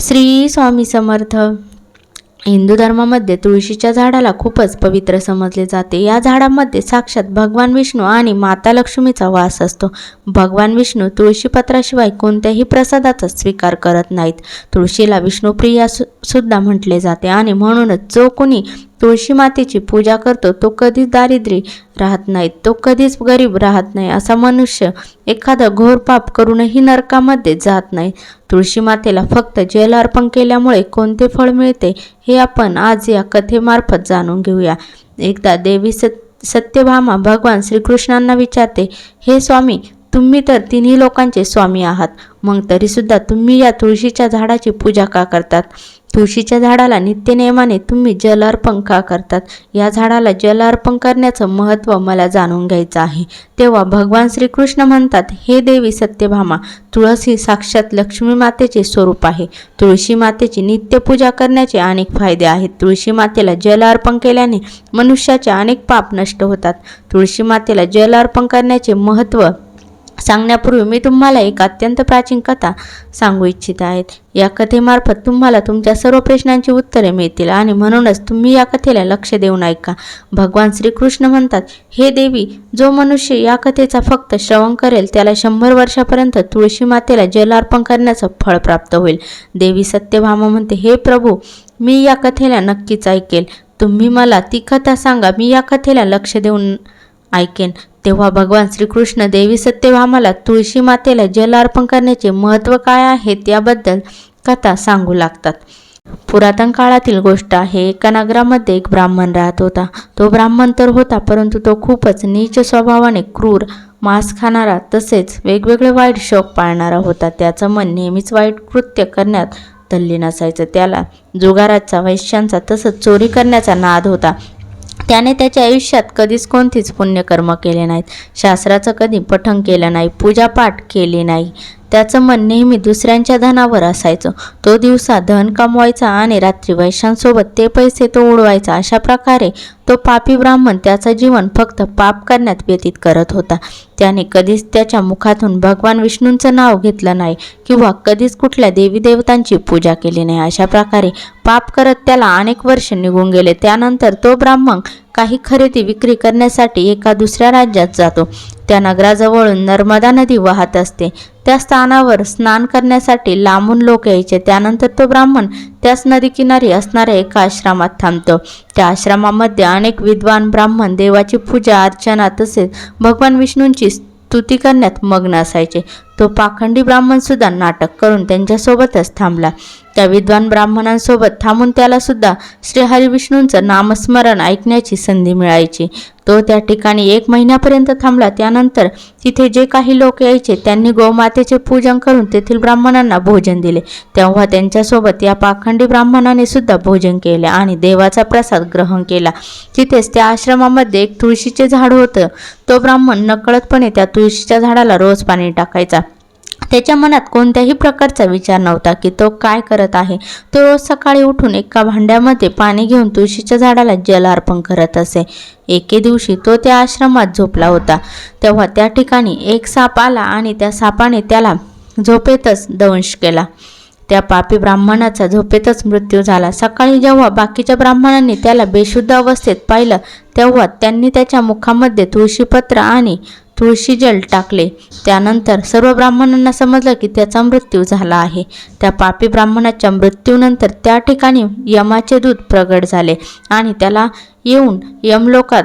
श्री स्वामी समर्थ. हिंदू धर्मामध्ये तुळशीच्या झाडाला खूपच पवित्र समजले जाते. या झाडामध्ये साक्षात भगवान विष्णू आणि माता लक्ष्मीचा वास असतो. भगवान विष्णू तुळशीपत्राशिवाय कोणत्याही प्रसादाचा स्वीकार करत नाहीत. तुळशीला विष्णुप्रिया सु सुद्धा म्हटले जाते आणि म्हणूनच जो कोणी तुळशी मातेची पूजा करतो तो कधीच दारिद्र्य राहत नाही तो कधीच गरीब राहत नाही असा मनुष्य एखादा घोर पाप करूनही नरकामध्ये जात नाही. तुळशी मातेला फक्त जल अर्पण केल्यामुळे कोणते फळ मिळते हे आपण आज या कथेमार्फत जाणून घेऊया. एकदा देवी सत सत्यभामा भगवान श्रीकृष्णांना विचारते हे स्वामी तुम्ही तर तिन्ही लोकांचे स्वामी आहात मग तरीसुद्धा तुम्ही या तुळशीच्या झाडाची पूजा का करतात? तुळशीच्या झाडाला नित्यनियमाने तुम्ही जल अर्पण का करतात? या झाडाला जल अर्पण करण्याचं महत्त्व मला जाणून घ्यायचं आहे. तेव्हा भगवान श्रीकृष्ण म्हणतात हे देवी सत्यभामा तुळस ही साक्षात लक्ष्मी मातेचे स्वरूप आहे. तुळशी मातेची नित्यपूजा करण्याचे अनेक फायदे आहेत. तुळशी मातेला जल अर्पण केल्याने मनुष्याचे अनेक पाप नष्ट होतात. तुळशी मातेला जल अर्पण करण्याचे महत्त्व सांगण्यापूर्वी मी तुम्हाला एक अत्यंत प्राचीन कथा सांगू इच्छित आहेत या कथेमार्फत तुम्हाला तुमच्या सर्व प्रश्नांची उत्तरे मिळतील आणि म्हणूनच तुम्ही या कथेला लक्ष देऊन ऐका. भगवान श्रीकृष्ण म्हणतात हे देवी जो मनुष्य या कथेचा फक्त श्रवण करेल त्याला शंभर वर्षापर्यंत तुळशी मातेला जल अर्पण करण्याचं फळ प्राप्त होईल. देवी सत्यभामा म्हणते हे प्रभू मी या कथेला नक्कीच ऐकेल. तुम्ही मला ती कथा सांगा मी या कथेला लक्ष देऊन ऐकेन तेव्हा भगवान श्रीकृष्ण देवी सत्यभामाला तुळशी मातेला जल अर्पण करण्याचे महत्त्व काय आहे याबद्दल कथा सांगू लागतात. पुरातन काळातील गोष्ट आहे एका नगरामध्ये एक ब्राह्मण राहत होता. तो ब्राह्मण तर होता परंतु तो खूपच नीच स्वभावाने क्रूर मांस खाणारा तसेच वेगवेगळे वाईट शौक पाळणारा होता. त्याचं मन नेहमीच वाईट कृत्य करण्यात तल्ली असायचं. त्याला जुगाराचा वैश्यांचा तसंच चोरी करण्याचा नाद होता. त्याने त्याच्या आयुष्यात कधीच कोणतीच पुण्यकर्म केले नाहीत. शास्त्राचं कधी पठण केलं नाही पूजापाठ केली नाही. त्याचं मन नेहमी दुसऱ्यांच्या धनावर असायचं. तो दिवसा धन कमवायचा आणि रात्री वैश्यांसोबत ते पैसे तो उडवायचा अशा प्रकारे तो पापी ब्राह्मण त्याचं जीवन फक्त पाप करण्यात व्यतीत करत होता. त्याने कधीच त्याच्या मुखातून भगवान विष्णूंचं नाव घेतलं नाही किंवा कधीच कुठल्या देवी देवतांची पूजा केली नाही. अशा प्रकारे पाप करत त्याला अनेक वर्ष निघून गेले. त्यानंतर तो ब्राह्मण काही खरेदी विक्री करण्यासाठी एका दुसऱ्या राज्यात जातो. त्या नगराजवळून नर्मदा नदी वाहत असते. त्या स्थानावर स्नान करण्यासाठी लांबून लोक यायचे. त्यानंतर तो ब्राह्मण त्याच नदीकिनारी असणाऱ्या एका आश्रमात थांबतो. त्या आश्रमामध्ये अनेक विद्वान ब्राह्मण देवाची पूजा अर्चना तसेच भगवान विष्णूंची स्तुती करण्यात मग्न असायचे. तो पाखंडी ब्राह्मण सुद्धा नाटक करून त्यांच्यासोबतच थांबला. त्या विद्वान ब्राह्मणांसोबत थांबून त्याला सुद्धा नामस्मरण ऐकण्याची संधी मिळायची. तो त्या ठिकाणी एक महिन्यापर्यंत थांबला. त्यानंतर तिथे जे काही लोक यायचे त्यांनी गोमातेचे पूजन करून तेथील ब्राह्मणांना भोजन दिले. तेव्हा त्यांच्यासोबत या पाखंडी ब्राह्मणाने सुद्धा भोजन केले आणि देवाचा प्रसाद ग्रहण केला. तिथेच त्या आश्रमामध्ये एक तुळशीचे झाड होतं. तो ब्राह्मण नकळतपणे त्या तुळशीच्या झाडाला रोज पाणी टाकायचा. त्याच्या मनात कोणत्याही प्रकारचा विचार नव्हता की तो काय करत आहे. तो रोज सकाळी उठून एका भांड्यामध्ये पाणी घेऊन तुळशीच्या झाडाला जल अर्पण करत असे. एके दिवशी तो त्या आश्रमात झोपला होता. तेव्हा त्या ठिकाणी एक साप आला आणि त्या सापाने त्याला झोपेतच दंश केला. त्या पापी ब्राह्मणाचा झोपेतच मृत्यू झाला. सकाळी जेव्हा बाकीच्या ब्राह्मणांनी त्याला बेशुद्ध अवस्थेत पाहिलं तेव्हा त्यांनी त्याच्या मुखामध्ये तुळशीपत्र आणि तुळशी जल टाकले. त्यानंतर सर्व ब्राह्मणांना समजलं की त्याचा मृत्यू झाला आहे. त्या पापी ब्राह्मणाच्या मृत्यूनंतर त्या ठिकाणी यमाचे दूत प्रगट झाले आणि त्याला येऊन यमलोकात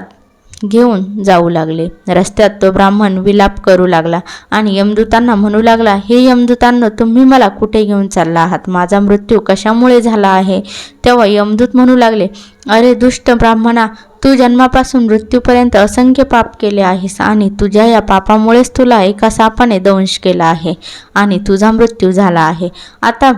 घेऊन जाऊ लागले. रस्त्यात तो ब्राह्मण विलाप करू लागला आणि यमदूतांना म्हणू लागला हे यमदूतांना तुम्ही मला कुठे घेऊन चालला आहात? माझा मृत्यू कशामुळे झाला आहे? तेव्हा यमदूत म्हणू लागले अरे दुष्ट ब्राह्मणा तू जन्मापासून मृत्यूपर्यंत असंख्य पाप केले आहेस आणि तुझ्या या पापामुळेच तुला एका सापाने दंश केला आहे आणि तुझा मृत्यू झाला आहे. आता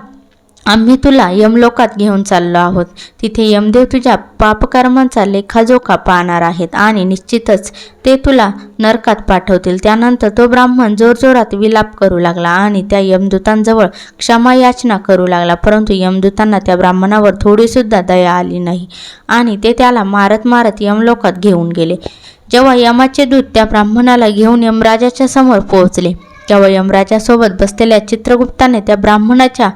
आम्ही तुला यमलोकात घेऊन चाललो आहोत. तिथे यमदेव तुझ्या पापकर्मांचा लेखाजोखा पाहणार आहेत आणि निश्चितच ते तुला नरकात पाठवतील. त्यानंतर तो ब्राह्मण जोरजोरात विलाप करू लागला आणि त्या यमदूतांजवळ क्षमा याचना करू लागला. परंतु यमदूतांना त्या ब्राह्मणावर थोडीसुद्धा दया आली नाही आणि ते त्याला मारत मारत यमलोकात घेऊन गेले. जेव्हा यमाचे दूत त्या ब्राह्मणाला घेऊन यमराजाच्या समोर पोहोचले तेव्हा यमराजासोबत बसलेल्या चित्रगुप्ताने त्या ब्राह्मणाच्या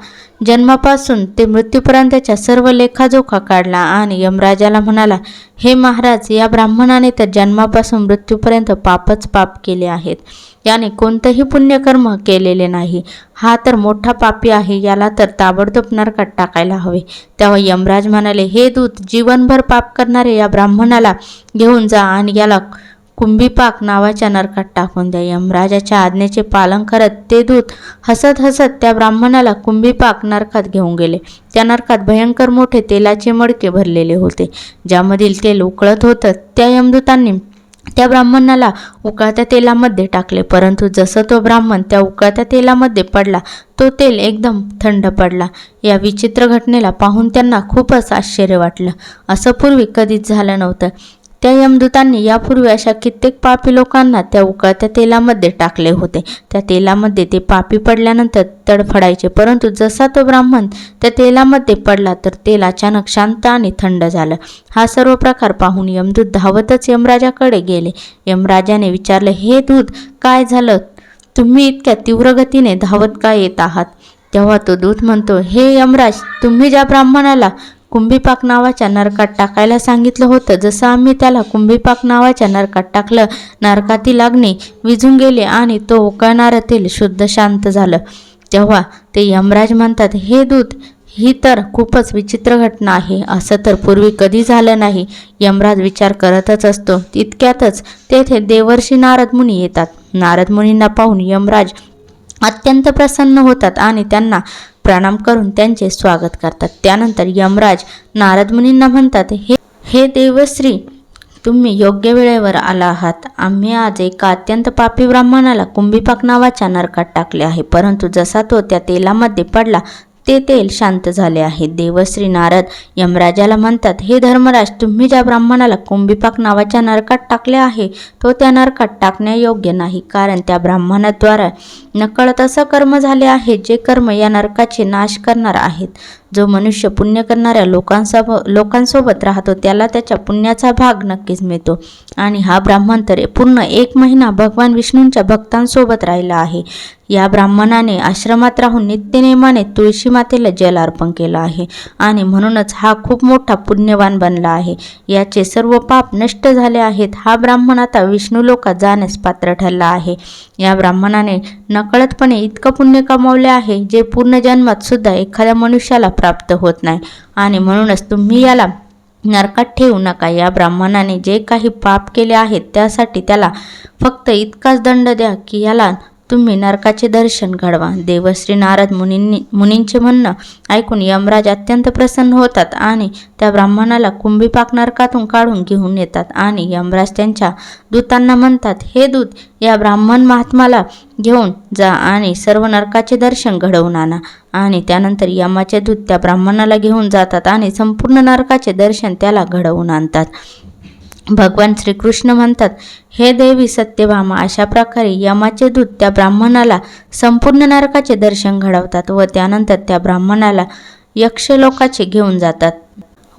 जन्मापासून ते मृत्यूपर्यंतच्या सर्व लेखाजोखा काढला आणि यमराजाला म्हणाला हे महाराज या ब्राह्मणाने तर जन्मापासून मृत्यूपर्यंत पापच पाप केले आहेत. याने कोणतंही पुण्यकर्म केलेले नाही. हा तर मोठा पापी आहे याला तर ताबडतोब नरकात टाकायला हवे. तेव्हा यमराज म्हणाले हे दूत जीवनभर पाप करणारे या ब्राह्मणाला घेऊन जा आणि याला कुंभीपाक नावाच्या नरकात टाकून द्या यमराजाच्या आज्ञेचे पालन करत ते दूत हसत हसत त्या ब्राह्मणाला कुंभीपाक नरकात घेऊन गेले. त्या नरकात भयंकर मोठे तेलाचे मडके भरलेले होते. ज्यामधील तेल उकळत होतं त्या यमदूतांनी त्या ब्राह्मणाला उकळत्या तेलामध्ये टाकले. परंतु जसं तो ब्राह्मण त्या उकळत्या तेलामध्ये पडला तो तेल एकदम थंड पडला. या विचित्र घटनेला पाहून त्यांना खूपच आश्चर्य वाटलं. असं पूर्वी कधीच झालं नव्हतं. त्या यमदूतांनी यापूर्वी अशा कित्येक पापी लोकांना त्या उकळत्या तेलामध्ये टाकले होते. त्या तेलामध्ये ते पापी पडल्यानंतर तडफडायचे. परंतु जसा तो ब्राह्मण त्या तेलामध्ये पडला तर तेल अचानक शांत आणि थंड झालं. हा सर्व प्रकार पाहून यमदूत धावतच यमराजाकडे गेले. यमराजाने विचारले हे दूध काय झालं? तुम्ही इतक्या तीव्र गतीने धावत का येत आहात? तेव्हा तो दूत म्हणतो हे यमराज तुम्ही ज्या ब्राह्मणाला कुंभीपाक नावाच्या नरकात टाकायला सांगितलं होतं. जसं आम्ही त्याला कुंभीपाक नावाच्या नरकात टाकलं नरकातील अग्नी विझून गेले आणि तो उकळणारं तेल शुद्ध शांत झालं. तेव्हा ते यमराज म्हणतात हे दूत ही तर खूपच विचित्र घटना आहे. असं तर पूर्वी कधी झालं नाही यमराज विचार करतच असतो. तितक्यातच तेथे देवर्षी नारद मुनी येतात. नारद मुनींना पाहून यमराज अत्यंत प्रसन्न होतात आणि त्यांना प्रणाम करून त्यांचे स्वागत करतात. त्यानंतर यमराज नारद मुनींना म्हणतात हे हे देवश्री तुम्ही योग्य वेळेवर आला आहात. आम्ही आज एका अत्यंत पापी ब्राह्मणाला कुंभीपाक नावाच्या नरकात टाकले आहे. परंतु जसा तो त्या तेलामध्ये पडला ते तेल शांत झाले आहे. देवश्री नारद यमराजाला म्हणतात हे धर्मराज तुम्ही ज्या ब्राह्मणाला कुंभिपाक नावाच्या नरकात टाकले आहे तो त्या नरकात टाकण्यायोग्य नाही. कारण त्या ब्राह्मणाद्वारा नकळत असं कर्म झाले आहे जे कर्म या नरकाचे नाश करणार आहेत. जो मनुष्य पुण्य करणाऱ्या लोकांसोब लोकांसोबत राहतो त्याला त्याच्या पुण्याचा भाग नक्कीच मिळतो. आणि हा ब्राह्मण तर पूर्ण एक महिना भगवान विष्णूंच्या भक्तांसोबत राहिला आहे. या ब्राह्मणाने आश्रमात राहून नित्यनेमाने तुळशी मातेला जल अर्पण केलं आहे. आणि म्हणूनच हा खूप मोठा पुण्यवान बनला आहे. याचे सर्व पाप नष्ट झाले आहेत हा ब्राह्मण आता विष्णू लोकात जाण्यास पात्र ठरला आहे. या ब्राह्मणाने नकळतपणे इतकं पुण्य कमावले आहे जे पूर्ण जन्मात सुद्धा एखाद्या मनुष्याला प्राप्त होत नाही. आणि म्हणूनच तुम्ही याला नरकात ठेवू नका. या ब्राह्मणाने जे काही पाप केले आहेत त्यासाठी त्याला फक्त इतकाच दंड द्या की याला तुम्ही नरकाचे दर्शन घडवा. देवश्री नारद मुनींनी मुनींचे म्हणणं ऐकून यमराज अत्यंत प्रसन्न होतात आणि त्या ब्राह्मणाला कुंभीपाक नरकातून काढून घेऊन येतात. आणि यमराज त्यांच्या दूतांना म्हणतात हे दूत या ब्राह्मण महात्माला घेऊन जा आणि सर्व नरकाचे दर्शन घडवून आणा. आणि त्यानंतर यमाचे दूत त्या ब्राह्मणाला घेऊन जातात आणि संपूर्ण नरकाचे दर्शन त्याला घडवून आणतात. भगवान श्रीकृष्ण म्हणतात हे देवी सत्यभामा अशा प्रकारे यमाचे दूत त्या ब्राह्मणाला संपूर्ण नरकाचे दर्शन घडवतात व त्यानंतर त्या ब्राह्मणाला यक्षलोकाचे घेऊन जातात.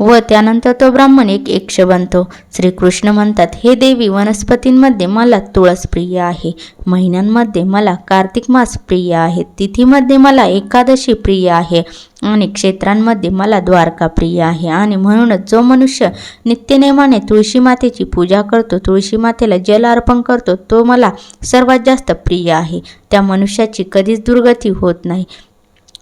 व त्यानंतर तो ब्राह्मण एक यक्ष बनतो. श्रीकृष्ण म्हणतात हे देवी वनस्पतींमध्ये मला तुळस प्रिय आहे. महिन्यांमध्ये मला कार्तिक मास प्रिय आहे. तिथीमध्ये मला एकादशी प्रिय आहे. आणि क्षेत्रांमध्ये मला द्वारका प्रिय आहे. आणि म्हणूनच जो मनुष्य नित्यनेमाने तुळशी मातेची पूजा करतो तुळशी मातेला जल अर्पण करतो तो मला सर्वात जास्त प्रिय आहे. त्या मनुष्याची कधीच दुर्गती होत नाही.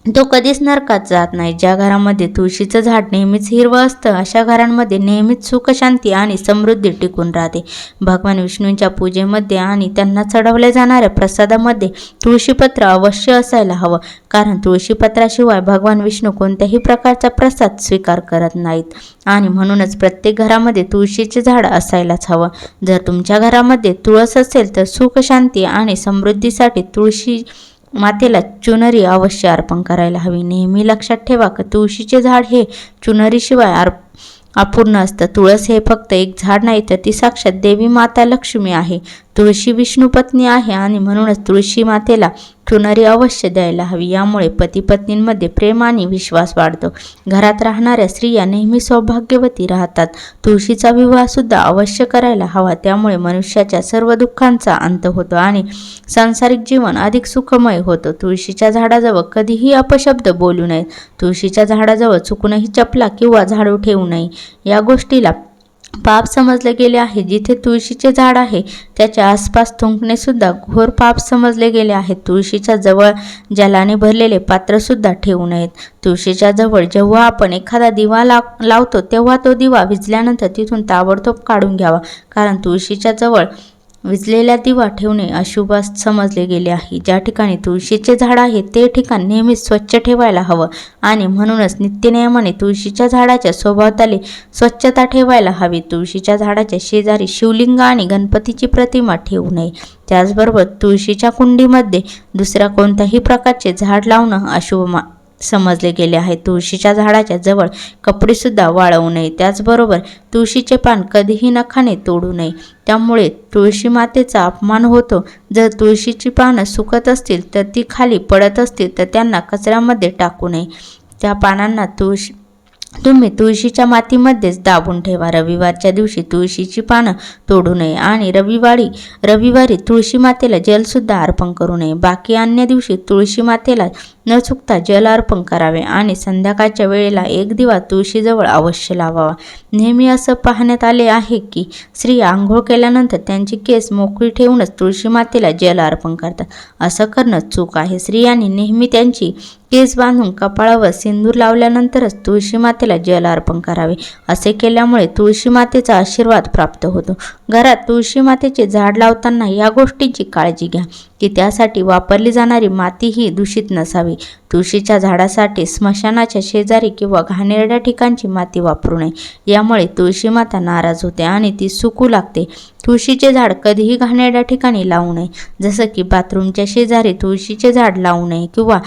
तो कधीच नरकात जात नाही. ज्या घरामध्ये तुळशीचं झाड नेहमीच हिरवं असतं अशा घरांमध्ये नेहमीच सुख शांती आणि समृद्धी टिकून राहते. भगवान विष्णूंच्या पूजेमध्ये आणि त्यांना चढवल्या जाणाऱ्या प्रसादामध्ये तुळशीपत्र अवश्य असायला हवं. कारण तुळशीपत्राशिवाय भगवान विष्णू कोणत्याही प्रकारचा प्रसाद स्वीकार करत नाहीत. आणि म्हणूनच प्रत्येक घरामध्ये तुळशीचे झाड असायलाच हवं. जर तुमच्या घरामध्ये तुळस असेल तर सुख शांती आणि समृद्धीसाठी तुळशी मातेला चुनरी अवश्य अर्पण करायला हवी. नेहमी लक्षात ठेवा की तुळशीचे झाड हे चुनरीशिवाय अर्प अपूर्ण असतं. तुळस हे फक्त एक झाड नाही तर ती साक्षात देवी माता लक्ष्मी आहे. तुळशी विष्णू पत्नी आहे आणि म्हणूनच तुळशी मातेला ठुणारी अवश्य द्यायला हवी. यामुळे पती पत्नींमध्ये प्रेम आणि विश्वास वाढतो. घरात राहणाऱ्या स्त्रिया नेहमी सौभाग्यवती राहतात. तुळशीचा विवाह सुद्धा अवश्य करायला हवा. त्यामुळे मनुष्याच्या सर्व दुःखांचा अंत होतो आणि सांसारिक जीवन अधिक सुखमय होतं. तुळशीच्या झाडाजवळ कधीही अपशब्द बोलू नये. तुळशीच्या झाडाजवळ चुकूनही चपला किंवा झाडू ठेवू नये. या गोष्टीला पाप समजले गेले आहे. जिथे तुळशीचे झाड आहे त्याच्या आसपास थुंकणे सुद्धा घोर पाप समजले गेले आहे. तुळशीच्या जवळ जलाने भरलेले पात्र सुद्धा ठेवू नयेत. तुळशीच्या जवळ जेव्हा आपण एखादा दिवा लाव लावतो तेव्हा तो दिवा विजल्यानंतर तिथून ताबडतोब काढून घ्यावा. कारण तुळशीच्या जवळ विजलेला दिवा ठेवणे अशुभ समजले गेले आहे. ज्या ठिकाणी तुळशीचे झाड आहे ते ठिकाण नेहमीच स्वच्छ ठेवायला हवं. आणि म्हणूनच नित्यनियमाने तुळशीच्या झाडाच्या स्वभावताली स्वच्छता ठेवायला हवी. तुळशीच्या झाडाच्या शेजारी शिवलिंग आणि गणपतीची प्रतिमा ठेवू नये. त्याचबरोबर तुळशीच्या कुंडीमध्ये दुसऱ्या कोणत्याही प्रकारचे झाड लावणं अशुभ मा समजले गेले आहे. तुळशीच्या झाडाच्या जवळ कपडेसुद्धा वाळवू नये. त्याचबरोबर तुळशीचे पान कधीही नखाने तोडू नये. त्यामुळे तुळशी मातेचा अपमान होतो. जर तुळशीची पानं सुकत असतील तर ती खाली पडत असतील तर त्यांना कचऱ्यामध्ये टाकू नये. त्या पानांना तुळशी तुम्ही तुळशीच्या मातीमध्येच दाबून ठेवा. रविवारच्या दिवशी तुळशीची पानं तोडू नये आणि रविवारी रविवारी तुळशी मातेला जलसुद्धा अर्पण करू नये. बाकी अन्य दिवशी तुळशी मातेला न चुकता जल अर्पण करावे आणि संध्याकाळच्या वेळेला एक दिवा तुळशीजवळ अवश्य लावावा. नेहमी असं पाहण्यात आले आहे की स्त्री आंघोळ केल्यानंतर त्यांची केस मोकळी ठेवूनच तुळशी मातेला जल अर्पण करतात. असं करणं चूक आहे. स्त्रियांनी नेहमी त्यांची केस बांधून कपाळावर सिंदूर लावल्यानंतरच तुळशी मातेला जल अर्पण करावे. असे केल्यामुळे तुळशी मातेचा आशीर्वाद प्राप्त होतो. घरात तुळशी मातेचे झाड लावताना या गोष्टींची काळजी घ्या की त्यासाठी वापरली जाणारी माती ही दूषित नसावी. तुळशीच्या झाडासाठी स्मशानाच्या शेजारी किंवा घाणेरड्या ठिकाणची माती वापरू नये. यामुळे तुळशी माता नाराज होते आणि ती सुकू लागते. तुळशीचे झाड कधीही घाणेरड्या ठिकाणी लावू नये. जसं की बाथरूमच्या शेजारी तुळशीचे झाड लावू नये किंवा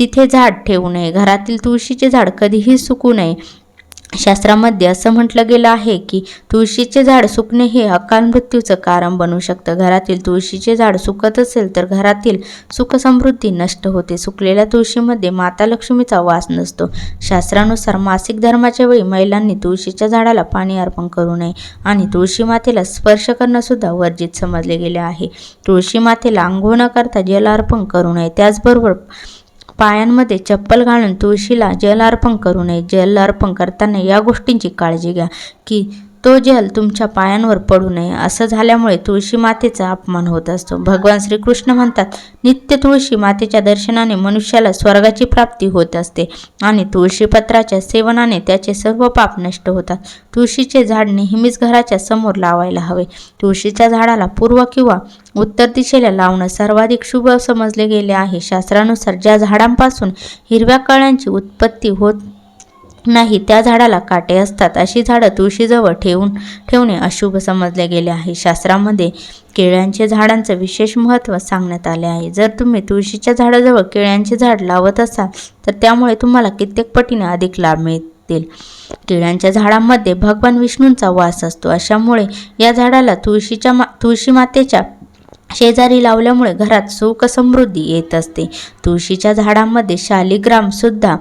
तिथे झाड ठेवू नये. घरातील तुळशीचे झाड कधीही सुकू नये. शास्त्रामध्ये असं म्हटलं गेलं आहे की तुळशीचे झाड सुकणे हे अकाल मृत्यूचं कारण बनू शकतं. घरातील तुळशीचे झाड सुकत असेल तर घरातील सुखसमृद्धी नष्ट होते. सुकलेल्या तुळशीमध्ये माता लक्ष्मीचा वास नसतो. शास्त्रानुसार मासिक धर्माच्या वेळी महिलांनी तुळशीच्या झाडाला पाणी अर्पण करू नये आणि तुळशी मातेला स्पर्श करणंसुद्धा वर्जित समजले गेले आहे. तुळशी मातेला आंघोळ न करता जल अर्पण करू नये. त्याचबरोबर पायांमध्ये चप्पल घालून तुळशीला जल अर्पण करू नये. जल अर्पण करताना या गोष्टींची काळजी घ्या की तो जल तुमच्या पायांवर पडू नये. असं झाल्यामुळे तुळशी मातेचा अपमान होत असतो. भगवान श्रीकृष्ण म्हणतात नित्य तुळशी मातेच्या दर्शनाने मनुष्याला स्वर्गाची प्राप्ती होत असते आणि तुळशीपत्राच्या सेवनाने त्याचे सर्व पाप नष्ट होतात. तुळशीचे झाड नेहमीच घराच्या समोर लावायला हवे. तुळशीच्या झाडाला पूर्व किंवा उत्तर दिशेला लावणं सर्वाधिक शुभ समजले गेले आहे. शास्त्रानुसार ज्या झाडांपासून हिरव्या कळ्यांची उत्पत्ती होत नाही त्या झाडाला काटे असतात. अशी झाडं तुळशीजवळ ठेवून ठेवणे अशुभ समजले गेले आहे. शास्त्रामध्ये केळ्यांचे झाडांचं विशेष महत्त्व सांगण्यात आले आहे. जर तुम्ही तुळशीच्या झाडाजवळ केळ्यांचे झाड लावत असाल तर त्यामुळे तुम्हाला कित्येक पटीने अधिक लाभ मिळतील. केळ्यांच्या झाडांमध्ये भगवान विष्णूंचा वास असतो. अशामुळे या झाडाला तुळशीच्या मा तुळशी मातेच्या शेजारी लावल्यामुळे घरात सुख समृद्धी येत असते. तुळशीच्या झाडांमध्ये शालिग्राम सुद्धा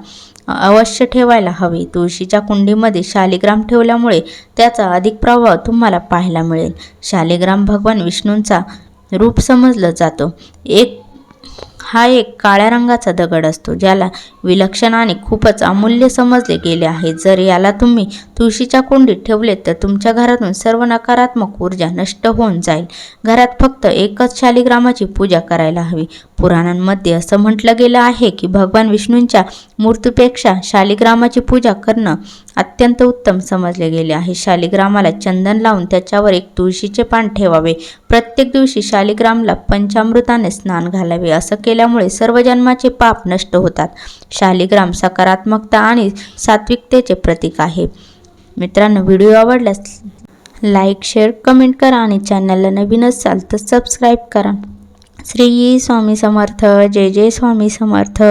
अवश्य ठेवायला हवे. तुळशीच्या कुंडीमध्ये शालिग्राम ठेवल्यामुळे त्याचा अधिक प्रभाव तुम्हाला पाहायला मिळेल. शालिग्राम भगवान विष्णूंचा रूप समजलं जातो. एक हा एक काळ्या रंगाचा दगड असतो ज्याला विलक्षण आणि खूपच अमूल्य समजले गेले आहे. जर याला तुम्ही तुळशीच्या कुंडीत ठेवले तर तुमच्या घरातून सर्व नकारात्मक ऊर्जा नष्ट होऊन जाईल. घरात फक्त एकच शालिग्रामाची पूजा करायला हवी. पुराणांमध्ये असं म्हटलं गेलं आहे की भगवान विष्णूंच्या मूर्तीपेक्षा शालिग्रामाची पूजा करणं अत्यंत उत्तम समजले गेले आहे. शालिग्रामाला चंदन लावून त्याच्यावर एक तुळशीचे पान ठेवावे. प्रत्येक दिवशी शालिग्रामला पंचामृताने स्नान घालावे. असं केल्यामुळे सर्व जन्माचे पाप नष्ट होतात. शालिग्राम सकारात्मकता आणि सात्विकतेचे प्रतीक आहे. मित्रांनो व्हिडिओ आवडल्यास लाईक शेअर कमेंट करा आणि चॅनलला नवीन असाल तर सबस्क्राईब करा. श्री स्वामी समर्थ. जय जय स्वामी समर्थ.